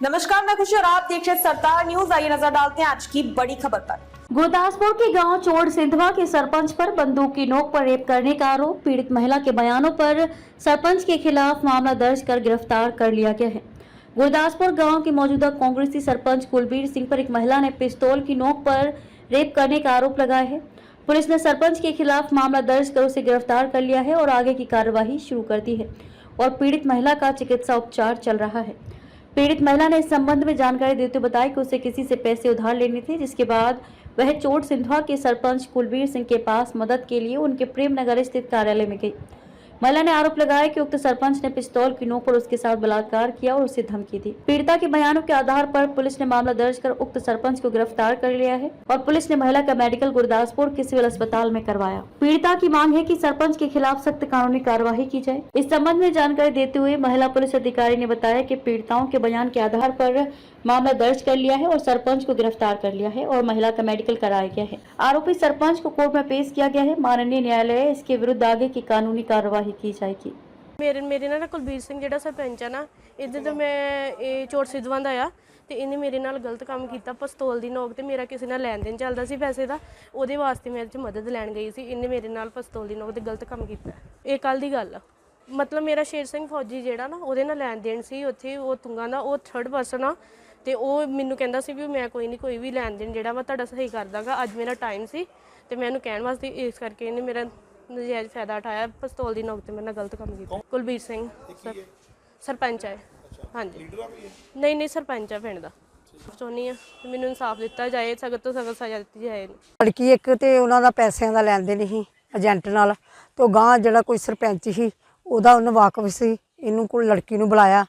नमस्कार, मैं खुशी और आप देख रहे सरदार न्यूज़। आइए नज़र डालते हैं आज की बड़ी खबर पर। गुरदासपुर के गाँव चोड़ सिंधवा के सरपंच पर बंदूक की नोक पर रेप करने का आरोप, पीड़ित महिला के बयानों पर सरपंच के खिलाफ मामला दर्ज कर गिरफ़्तार कर लिया गया है। गुरदासपुर गाँव के मौजूदा कांग्रेसी सरपंच कुलबीर सिंह पर एक महिला ने पिस्तौल की नोक पर रेप करने का आरोप लगाया है। पुलिस ने सरपंच के खिलाफ मामला दर्ज कर उसे गिरफ़्तार कर लिया है और आगे की कार्यवाही शुरू कर दी है और पीड़ित महिला का चिकित्सा उपचार चल रहा है। पीड़ित महिला ने इस संबंध में जानकारी देते हुए बताया कि उसे किसी से पैसे उधार लेने थे, जिसके बाद वह चोट सिंधवा के सरपंच कुलबीर सिंह के पास मदद के लिए उनके प्रेमनगर स्थित कार्यालय में गई। महिला ने आरोप लगाया कि उक्त सरपंच ने पिस्तौल की नोक पर उसके साथ बलात्कार किया और उसे धमकी दी। पीड़िता के बयानों के आधार पर पुलिस ने मामला दर्ज कर उक्त सरपंच को गिरफ़्तार कर लिया है और पुलिस ने महिला का मेडिकल गुरदासपुर के सिविल अस्पताल में करवाया। पीड़िता की मांग है की सरपंच के खिलाफ सख्त कानूनी कार्यवाही की जाए। इस संबंध में जानकारी देते हुए महिला पुलिस अधिकारी ने बताया की पीड़िताओं के बयान के आधार पर मामला दर्ज कर लिया है और सरपंच को गिरफ़्तार कर लिया है और महिला का मेडिकल कराया गया है। आरोपी सरपंच को कोर्ट में पेश किया गया है। माननीय न्यायालय इसके विरुद्ध आगे की कानूनी कार्यवाही ਚਾਹੀ ਕੀ ਚਾਹੀ ਕੀ? ਮੇਰੇ ਮੇਰੇ ਨਾਲ ਨਾ ਕੁਲਬੀਰ ਸਿੰਘ ਜਿਹੜਾ ਸਰਪੰਚ ਆ ਨਾ, ਇਹਦੇ ਤੋਂ ਮੈਂ ਇਹ ਚੋਰ ਸਿਧਵਾਂ ਦਾ ਆ, ਤੇ ਇਹਨੇ ਮੇਰੇ ਨਾਲ ਗਲਤ ਕੰਮ ਕੀਤਾ, ਪਸਤੌਲ ਦੀ ਨੋਕ ਤੇ ਮੇਰਾ ਕਿਸੇ ਨਾਲ ਲੈਣ ਦੇਣ ਚੱਲਦਾ ਸੀ ਪੈਸੇ ਦਾ, ਉਹਦੇ ਵਾਸਤੇ ਮੇਰੇ 'ਚ ਮਦਦ ਲੈਣ ਗਈ ਸੀ, ਇਹਨੇ ਮੇਰੇ ਨਾਲ ਪਸਤੌਲ ਦੀ ਨੋਕ ਤੇ ਗਲਤ ਕੰਮ ਕੀਤਾ। ਇਹ ਕੱਲ ਦੀ ਗੱਲ ਆ। ਮਤਲਬ ਮੇਰਾ ਸ਼ੇਰ ਸਿੰਘ ਫੌਜੀ ਜਿਹੜਾ ਨਾ, ਉਹਦੇ ਨਾਲ ਲੈਣ ਦੇਣ ਸੀ, ਉੱਥੇ ਉਹ ਤੁੰਗਾ ਦਾ, ਉਹ ਥਰਡ ਪਰਸਨ ਆ, ਤੇ ਉਹ ਮੈਨੂੰ ਕਹਿੰਦਾ ਸੀ ਵੀ ਮੈਂ ਕੋਈ ਨਹੀਂ ਕੋਈ ਵੀ ਲੈਣ ਦੇਣ ਜਿਹੜਾ ਵਾ ਤੁਹਾਡਾ ਸਹੀ ਕਰ ਦਾਂਗਾ, ਅੱਜ ਮੇਰਾ ਟਾਈਮ ਸੀ, ਤੇ ਮੈਂ ਇਹਨੂੰ ਕਹਿਣ ਵਾਸਤੇ ਇਸ ਕਰਕੇ ਇਹਨੇ ਮੇਰਾ ਨਜਾਇਜ਼ ਫਾਇਦਾ ਉਠਾਇਆ ਪਿਸਤੌਲ ਦੀ ਨੋਕ ਤੇ ਮੇਰੇ ਨਾਲ ਗਲਤ ਕੰਮ ਕੀਤਾ। ਕੁਲਬੀਰ ਸਿੰਘ ਸਰ- ਸਰਪੰਚ ਹੈ। ਹਾਂਜੀ। ਨਹੀਂ ਨਹੀਂ ਸਰਪੰਚ ਹੈ ਪਿੰਡ ਦਾ। ਚਾਹੁੰਦੀ ਆ ਮੈਨੂੰ ਇਨਸਾਫ ਦਿੱਤਾ ਜਾਏ ਸਖਤ ਤੋਂ ਸਖਤ ਸਜ਼ਾ ਦਿੱਤੀ ਜਾਏ। ਲੜਕੀ ਇੱਕ ਤੇ ਉਹਨਾਂ ਦਾ ਪੈਸਿਆਂ ਦਾ ਲੈਣ ਦੇਣ ਸੀ ਏਜੰਟ ਨਾਲ। ਤੇ ਉਹ ਗਾਂ ਜਿਹੜਾ ਕੋਈ ਸਰਪੰਚ ਸੀ ਉਹਦਾ ਉਹਨੂੰ ਵਾਕਫ ਸੀ ਇਹਨੂੰ ਕੋਈ ਲੜਕੀ ਨੂੰ ਬੁਲਾਇਆ।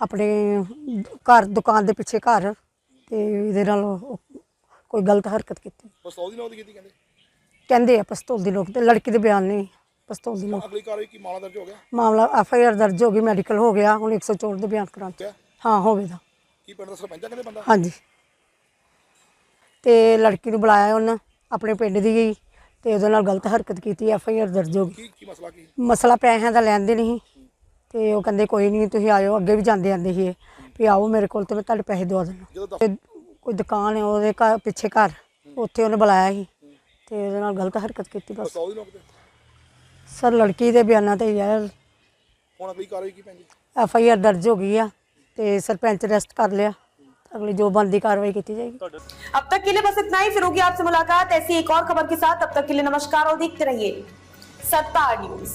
ਆਪਣੇ ਘਰ ਦੁਕਾਨ ਦੇ ਪਿੱਛੇ ਘਰ। ਤੇ ਇਹਦੇ ਨਾਲ ਉਹ ਕੋਈ ਗਲਤ ਹਰਕਤ ਕੀਤੀ। ਪਿਸਤੌਲ ਦੀ ਨੌਕਰੀ ਕੀਤੀ ਕਹਿੰਦੇ? ਕਹਿੰਦੇ ਆ ਪਿਸਤੌਲ ਦੀ ਲੋਕ ਤੇ ਲੜਕੀ ਦੇ ਬਿਆਨ ਨਹੀਂ ਪਿਸਤੌਲ ਦੀ ਲੋਕ। ਅਗਲੀ ਕਾਰਵਾਈ ਕੀ ਮਾਮਲਾ ਦਰਜ ਹੋ ਗਿਆ? ਮਾਮਲਾ ਐਫ ਆਈ ਆਰ ਦਰਜ ਹੋ ਗਈ ਮੈਡੀਕਲ ਹੋ ਗਿਆ ਹੁਣ 104 ਦੇ ਬਿਆਨ ਕਰਾਂ ਕਿਆ ਹਾਂ। ਹੋਵੇਗਾ ਕੀ ਪਿੰਡ ਦਾ ਸਰਪੰਚ ਆ ਕਹਿੰਦੇ ਬੰਦਾ ਹਾਂਜੀ। ਤੇ ਲੜਕੀ ਨੂੰ ਬੁਲਾਇਆ ਉਹਨਾਂ ਆਪਣੇ ਪਿੰਡ ਦੀ ਗਈ ਤੇ ਉਹਦੇ ਨਾਲ ਗਲਤ ਹਰਕਤ ਕੀਤੀ ਐਫ ਆਈ ਆਰ ਦਰਜ ਹੋ ਗਈ। ਕੀ ਕੀ ਮਸਲਾ ਕੀ? ਮਸਲਾ ਪੈਸਿਆਂ ਦਾ ਲੈਣ ਦੇ ਨਹੀਂ ਤੇ ਉਹ ਕਹਿੰਦੇ ਕੋਈ ਨਹੀਂ ਤੁਸੀਂ ਆਇਓ ਅੱਗੇ ਵੀ ਜਾਂਦੇ ਆਂਦੇ ਸੀ ਇਹ, ਵੀ ਆਓ ਮੇਰੇ ਕੋਲ ਤੇ ਮੈਂ ਤੁਹਾਡੇ ਪੈਸੇ ਦਵਾ ਦਿੰਦਾ। ਜਦੋਂ ਦਫ਼- ਤੇ ਕੋਈ ਦੁਕਾਨ ਹੈ ਉਹਦੇ ਘਰ ਪਿੱਛੇ ਘਰ ਉੱਥੇ ਉਹਨੇ ਬੁਲਾਇਆ ਸੀ। ਤੇ ਉਹਦੇ ਨਾਲ ਗਲਤ ਹਰਕਤ ਕੀਤੀ ਬਸ ਪਿਸਤੌਲ ਦੀ ਨੌਕਰੀ ਤੇ ਸਰ ਲੜਕੀ ਦੇ ਬਿਆਨਾਂ ਤੇ ਯਾਰ ਹੁਣ ਅਗਲੀ ਕਾਰਵਾਈ ਕੀ ਪੈਂਦੀ ਐਫ ਆਈ ਆਰ ਦਰਜ ਹੋ ਗਈ ਆ ਤੇ ਸਰਪੰਚ ਅਰੈਸਟ ਕਰ ਲਿਆ ਅਗਲੀ ਜੋ ਬਣਦੀ ਕਾਰਵਾਈ ਕੀਤੀ ਜਾਏਗੀ अब तक के लिए बस इतना ही फिर होगी आपसे मुलाकात ऐसी एक और खबर के साथ तब तक के लिए नमस्कार और देखते रहिए सरदार न्यूज